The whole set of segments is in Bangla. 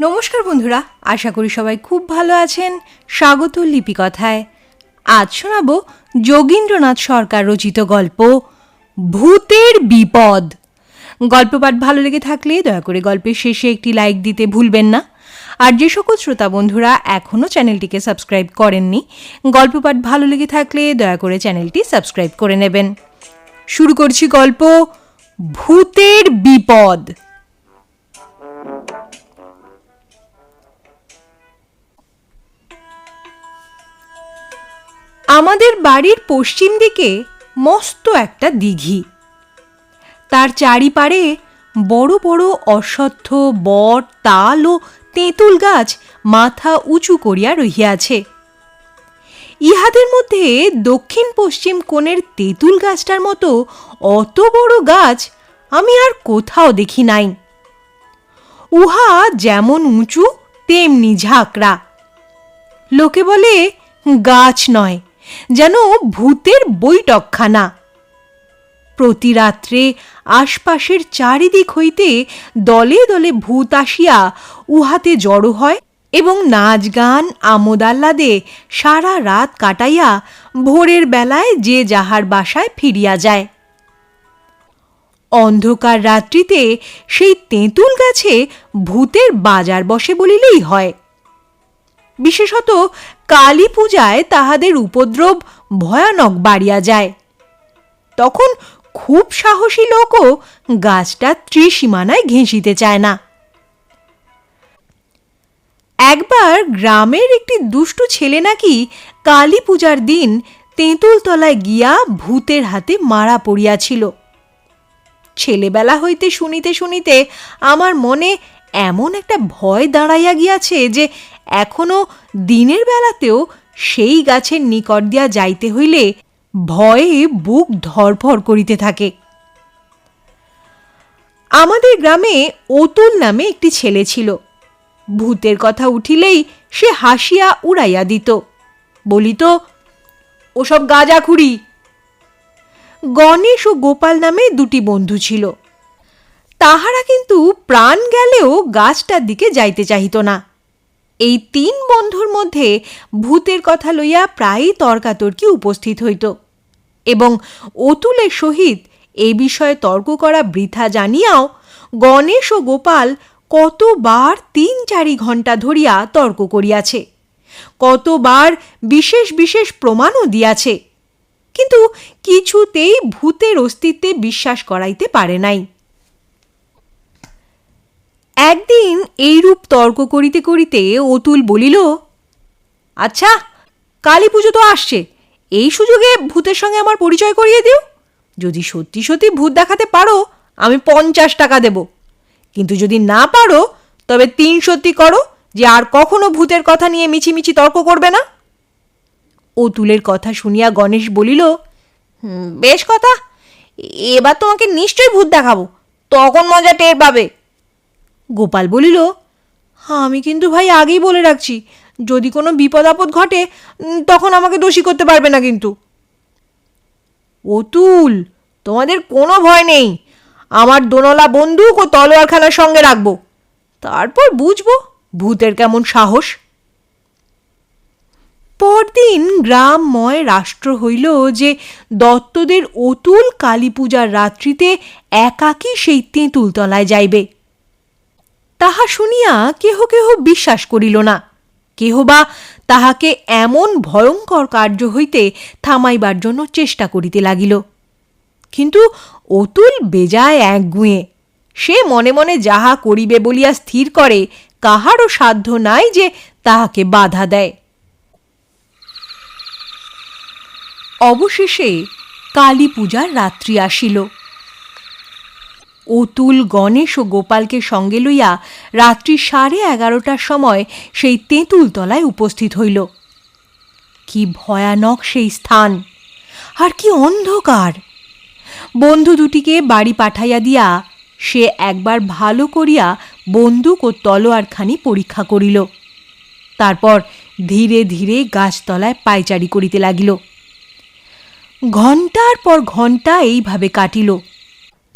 নমস্কার বন্ধুরা, আশা করি সবাই খুব ভালো আছেন। স্বাগত লিপিকথায়। আজ শোনাব যোগীন্দ্রনাথ সরকার রচিত গল্প, ভূতের বিপদ। গল্প পাঠ ভালো লেগে থাকলে দয়া করে গল্পের শেষে একটি লাইক দিতে ভুলবেন না। আর যে সকল শ্রোতা বন্ধুরা এখনও চ্যানেলটিকে সাবস্ক্রাইব করেননি গল্প পাঠ ভালো লেগে থাকলে দয়া করে চ্যানেলটি সাবস্ক্রাইব করে নেবেন। শুরু করছি গল্প, ভূতের বিপদ। আমাদের বাড়ির পশ্চিম দিকে মস্ত একটা দিঘি। তার চারিপাড়ে বড় বড় অশ্বত্থ, বট, তাল ও তেঁতুল গাছ মাথা উঁচু করিয়া রহিয়াছে। ইহাদের মধ্যে দক্ষিণ পশ্চিম কোণের তেঁতুল গাছটার মতো অত বড় গাছ আমি আর কোথাও দেখি নাই। উহা যেমন উঁচু, তেমনি ঝাঁকড়া। লোকে বলে, গাছ নয়। যেন ভূতের বৈঠকখানা। প্রতি রাত্রে আশপাশের চারিদিক হইতে দলে দলে ভূত আসিয়া উহাতে জড়ো হয় এবং নাচ গান আমোদ আহ্লাদে সারা রাত কাটাইয়া ভোরের বেলায় যে যাহার বাসায় ফিরিয়া যায়। অন্ধকার রাত্রিতে সেই তেঁতুল গাছে ভূতের বাজার বসে বলিলেই হয়। বিশেষত কালী পূজায় তাহাদের উপদ্রব ভয়ানক বাড়িয়া যায়। তখন খুব সাহসী লোকও গাছটা ত্রিসীমানায় ঘেঁষিতে চায় না। একবার গ্রামের একটি দুষ্টু ছেলে নাকি কালী পূজার দিন তেঁতুল তলায় গিয়া ভূতের হাতে মারা পড়িয়াছিল। ছেলেবেলা হইতে শুনিতে শুনিতে আমার মনে এমন একটা ভয় দাঁড়াইয়া গিয়াছে যে এখনও দিনের বেলাতেও সেই গাছের নিকট দিয়া যাইতে হইলে ভয়ে বুক ধরফর করিতে থাকে। আমাদের গ্রামে অতুল নামে একটি ছেলে ছিল। ভূতের কথা উঠিলেই সে হাসিয়া উড়াইয়া দিত। বলিত, ওসব গাঁজাখুড়ি গণেশ ও গোপাল নামে দুটি বন্ধু ছিল। তাহারা কিন্তু প্রাণ গেলেও গাছটার দিকে যাইতে চাহিত না। এই তিন বন্ধুর মধ্যে ভূতের কথা লইয়া প্রায়ই তর্কাতর্কি উপস্থিত হইত। এবং অতুলের সহিত এ বিষয়ে তর্ক করা বৃথা জানিয়াও গণেশ ও গোপাল কতবার তিন চারি ঘণ্টা ধরিয়া তর্ক করিয়াছে, কতবার বিশেষ বিশেষ প্রমাণও দিয়াছে। কিন্তু কিছুতেই ভূতের অস্তিত্বে বিশ্বাস করাইতে পারে নাই। একদিন এইরূপ তর্ক করিতে করিতে অতুল বলিল আচ্ছা কালী পুজো তো আসছে এই সুযোগে ভূতের সঙ্গে আমার পরিচয় করিয়ে দিও। যদি সত্যি সত্যি ভূত দেখাতে পারো আমি পঞ্চাশ টাকা দেব। কিন্তু যদি না পারো তবে তিন সত্যি করো যে আর কখনো ভূতের কথা নিয়ে মিছিমিছি তর্ক করবে না। অতুলের কথা শুনিয়া গণেশ বলিল "হুম, বেশ কথা। এবার তোমাকে নিশ্চয়ই ভূত দেখাবো তখন মজা টের পাবে। গোপাল বলিল, আমি কিন্তু ভাই আগেই বলে রাখছি, যদি কোনো বিপদ আপদ ঘটে তখন আমাকে দোষী করতে পারবে না কিন্তু। অতুল, তোমাদের কোনো ভয় নেই। আমার দোনলা বন্দুক ও তলোয়ারখানার সঙ্গে রাখব। তারপর বুঝব ভূতের কেমন সাহস। পরদিন গ্রামময় রাষ্ট্র হইল যে দত্তদের অতুল কালী পূজার রাত্রিতে একাকী সেই তেঁতুলতলায় যাইবে। তাহা শুনিয়া কেহ কেহ বিশ্বাস করিল না। কেহ বা তাহাকে এমন ভয়ঙ্কর কার্য হইতে থামাইবার জন্য চেষ্টা করিতে লাগিল। কিন্তু অতুল বেজায় একগুঁয়ে, সে মনে মনে যাহা করিবে বলিয়া স্থির করে, কাহারও সাধ্য নাই যে তাহাকে বাধা দেয়। অবশেষে কালী পূজার রাত্রি আসিল। অতুল গণেশ ও গোপালকে সঙ্গে লইয়া রাত্রি সাড়ে এগারোটার সময় সেই তেঁতুলতলায় উপস্থিত হইল। কি ভয়ানক সেই স্থান! আর কি অন্ধকার! বন্ধু দুটিকে বাড়ি পাঠাইয়া দিয়া সে একবার ভালো করিয়া বন্দুক ও তলোয়ারখানি পরীক্ষা করিল। তারপর ধীরে ধীরে গাছতলায় পায়চারি করিতে লাগিল। ঘণ্টার পর ঘণ্টা এইভাবে কাটিল।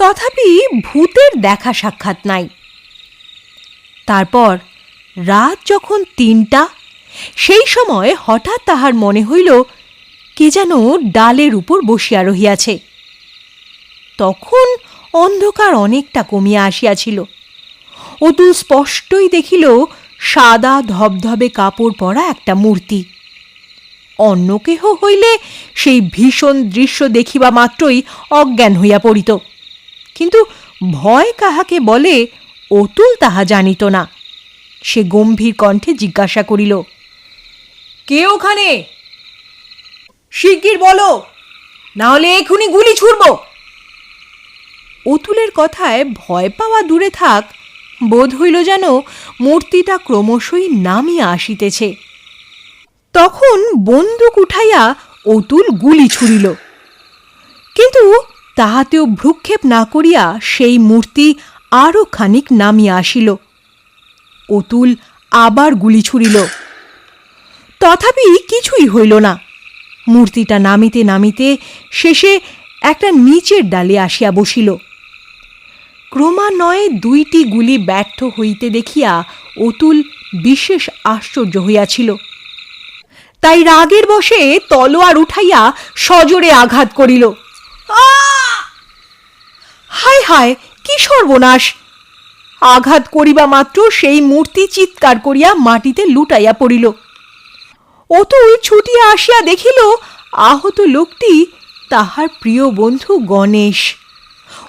তথাপি ভূতের দেখা সাক্ষাৎ নাই। তারপর রাত যখন তিনটা, সেই সময় হঠাৎ তাহার মনে হইল, কে যেন ডালের উপর বসিয়া রহিয়াছে। তখন অন্ধকার অনেকটা কমিয়া আসিয়াছিল। অতুল স্পষ্টই দেখিল, সাদা ধবধবে কাপড় পরা একটা মূর্তি। অন্য কেহ হইলে সেই ভীষণ দৃশ্য দেখিবা মাত্রই অজ্ঞান হইয়া পড়িত। কিন্তু ভয় কাহাকে বলে, অতুল তাহা জানিত না। সে গম্ভীর কণ্ঠে জিজ্ঞাসা করিল, কে ওখানে? শিগগির বলো না হলে এখুনি গুলি ছুড়ব। অতুলের কথায় ভয় পাওয়া দূরে থাক, বোধ হইল যেন মূর্তিটা ক্রমশই নামিয়া আসিতেছে। তখন বন্দুক উঠাইয়া অতুল গুলি ছুড়িল। কিন্তু তাহাতেও ভ্রুক্ষেপ না করিয়া সেই মূর্তি আরও খানিক নামিয়া আসিল। অতুল আবার গুলি ছুড়িল। তথাপি কিছুই হইল না। মূর্তিটা নামিতে নামিতে শেষে একটা নিচের ডালে আসিয়া বসিল। ক্রমান্বয়ে দুইটি গুলি ব্যর্থ হইতে দেখিয়া অতুল বিশেষ আশ্চর্য হইয়াছিল। তাই রাগের বশে তলোয়ার উঠাইয়া সজোরে আঘাত করিল। হায় কি সর্বনাশ? আঘাত করিবা মাত্র সেই মূর্তি চিৎকার করিয়া মাটিতে লুটাইয়া পড়িল। অতুল ছুটিয়া আসিয়া দেখিল, আহত লোকটি তাহার প্রিয় বন্ধু গণেশ।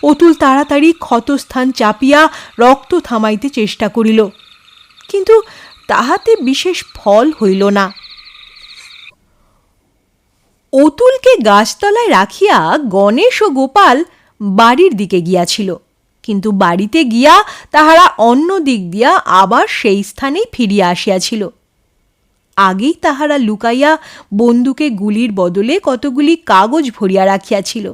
অতুল তাড়াতাড়ি ক্ষতস্থান চাপিয়া রক্ত থামাইতে চেষ্টা করিল, কিন্তু তাহাতে বিশেষ ফল হইল না। অতুলকে গাছতলায় রাখিয়া গণেশ ও গোপাল বাড়ির দিকে গিয়াছিল। কিন্তু বাড়িতে গিয়া তাহারা অন্য দিক দিয়া আবার সেই স্থানেই ফিরিয়া আসিয়াছিল। আগেই তাহারা লুকাইয়া বন্দুকে গুলির বদলে কতগুলি কাগজ ভরিয়া রাখিয়াছিল।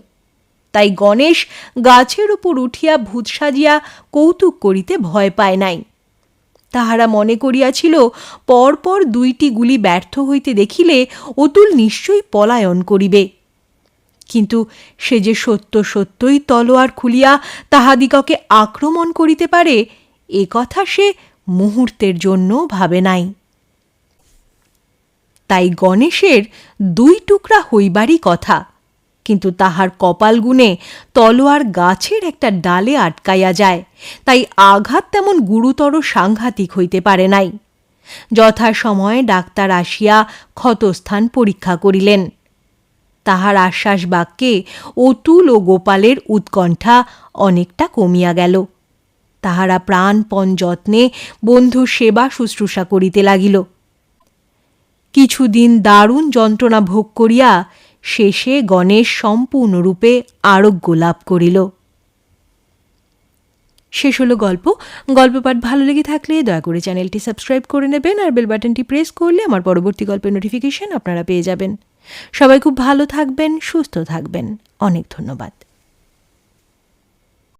তাই গণেশ গাছের উপর উঠিয়া ভূত সাজিয়া কৌতুক করিতে ভয় পায় নাই। তাহারা মনে করিয়াছিল, পরপর দুইটি গুলি ব্যর্থ হইতে দেখিলে অতুল নিশ্চয়ই পলায়ন করিবে। কিন্তু সে যে সত্য সত্যই তলোয়ার খুলিয়া তাহাদিগকে আক্রমণ করিতে পারে, এ কথা সে মুহূর্তের জন্য ভাবে নাই। তাই গণেশের দুই টুকরা হইবারই কথা, কিন্তু তাহার কপাল গুণে তলোয়ার গাছের একটা ডালে আটকাইয়া যায়, তাই আঘাত তেমন গুরুতর সাংঘাতিক হইতে পারে নাই। যথাসময়ে ডাক্তার আসিয়া ক্ষতস্থান পরীক্ষা করিলেন। তাহার আশ্বাস বাক্যে অতুল ও গোপালের উৎকণ্ঠা অনেকটা কমিয়া গেল। তাহারা প্রাণপণ যত্নে বন্ধু সেবা শুশ্রূষা করিতে লাগিল। কিছুদিন দারুণ যন্ত্রণা ভোগ করিয়া শেষে গণেশ সম্পূর্ণরূপে আরোগ্য লাভ করিল। শেষ হলো গল্প। গল্প পাঠ ভালো লেগে থাকলে দয়া করে চ্যানেলটি সাবস্ক্রাইব করে নেবেন আর বেল বাটনটি প্রেস করলে আমার পরবর্তী গল্পের নোটিফিকেশন আপনারা পেয়ে যাবেন। সবাই খুব ভালো থাকবেন সুস্থ থাকবেন। অনেক ধন্যবাদ।